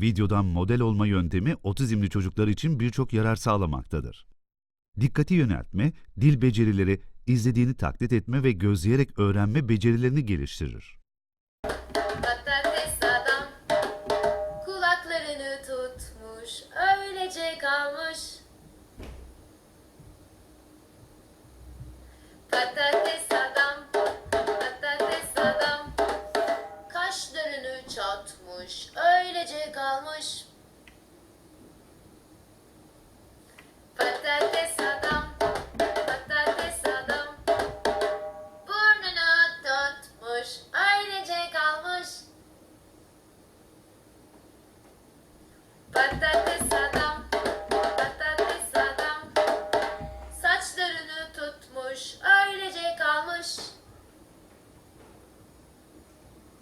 videodan model olma yöntemi otizmli çocuklar için birçok yarar sağlamaktadır. Dikkati yöneltme, dil becerileri, izlediğini taklit etme ve gözleyerek öğrenme becerilerini geliştirir. Patates adam kulaklarını tutmuş, öylece kalmış. Patates adam, patates adam kaşlarını çatmış, öylece gelecek al.